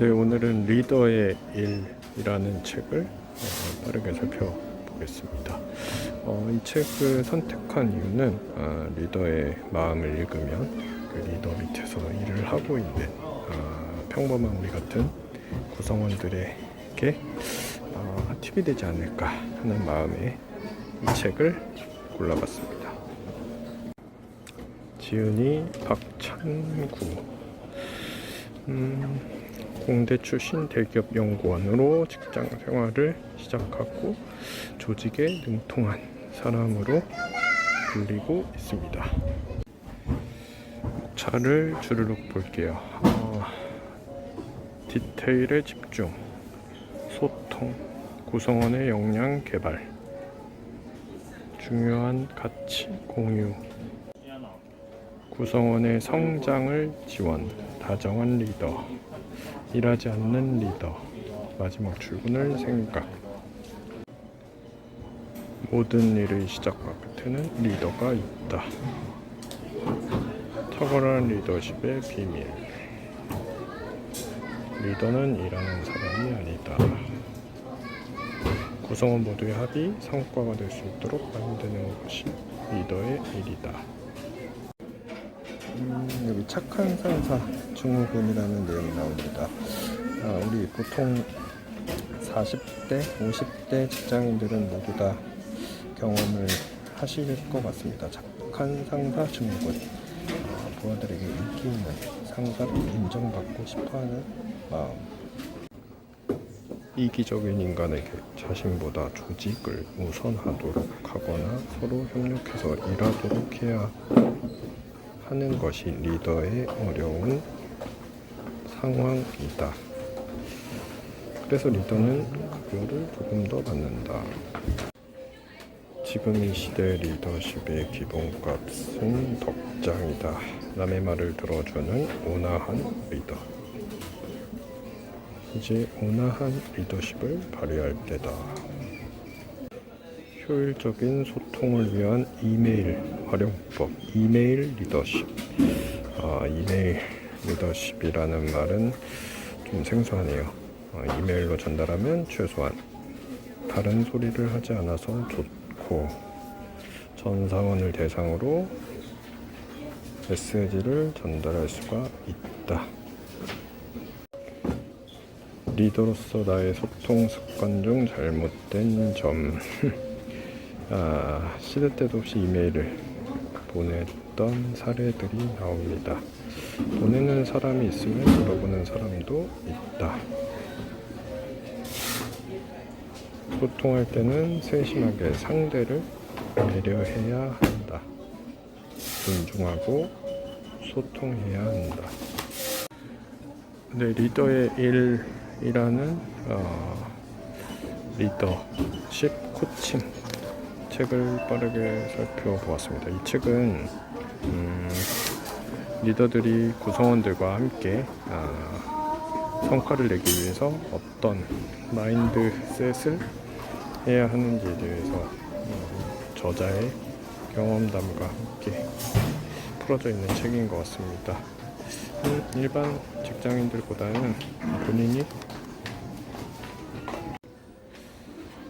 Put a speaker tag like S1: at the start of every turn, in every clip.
S1: 네, 오늘은 리더의 일이라는 책을 어, 빠르게 살펴보겠습니다. 어, 이 책을 선택한 이유는 아, 리더의 마음을 읽으면 그 리더 밑에서 일을 하고 있는 아, 평범한 우리 같은 구성원들에게 어, 팁이 되지 않을까 하는 마음에 이 책을 골라봤습니다. 지은이 박찬구 음, 공대 출신 대기업 연구원으로 직장 생활을 시작하고 조직에 능통한 사람으로 불리고 있습니다. 차를 주르륵 볼게요. 어, 디테일에 집중, 소통, 구성원의 역량 개발, 중요한 가치 공유, 구성원의 성장을 지원, 다정한 리더, 일하지 않는 리더, 마지막 출근을 생각. 모든 일의 시작과 끝에는 리더가 있다. 탁월한 리더십의 비밀. 리더는 일하는 사람이 아니다. 구성원 모두의 합이 성과가 될 수 있도록 만드는 것이 리더의 일이다. 음, 여기 착한 상사 증후군이라는 내용이 나옵니다. 아, 우리 보통 40대, 50대 직장인들은 모두 다 경험을 하실 것 같습니다. 착한 상사 증후군. 아, 부하들에게 인기 있는 상사로 인정받고 싶어하는 마음. 이기적인 인간에게 자신보다 조직을 우선하도록 하거나 서로 협력해서 일하도록 해야 하는 것이 리더의 어려운 상황이다. 그래서 리더는 급여를 조금 더 받는다. 지금 이 시대 리더십의 기본값은 덕장이다. 남의 말을 들어주는 온화한 리더. 이제 온화한 리더십을 발휘할 때다. 효율적인 소통을 위한 이메일 활용법, 이메일 리더십. 아, 이메일 리더십이라는 말은 좀 생소하네요. 아, 이메일로 전달하면 최소한 다른 소리를 하지 않아서 좋고 전 사원을 대상으로 메시지를 전달할 수가 있다. 리더로서 나의 소통 습관 중 잘못된 점. 아, 시대 때도 없이 이메일을 보냈던 사례들이 나옵니다. 보내는 사람이 있으면 물어보는 사람도 있다. 소통할 때는 세심하게 상대를 배려해야 한다. 존중하고 소통해야 한다. 네, 리더의 일이라는 어, 리더십 코칭 책을 빠르게 살펴보았습니다. 이 책은 음, 리더들이 구성원들과 함께 아, 성과를 내기 위해서 어떤 마인드셋을 해야 하는지에 대해서 어, 저자의 경험담과 함께 풀어져 있는 책인 것 같습니다. 음, 일반 직장인들보다는 본인이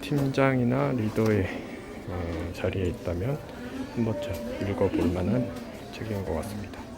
S1: 팀장이나 리더의 어, 자리에 있다면 한 번쯤 읽어볼 만한 책인 것 같습니다.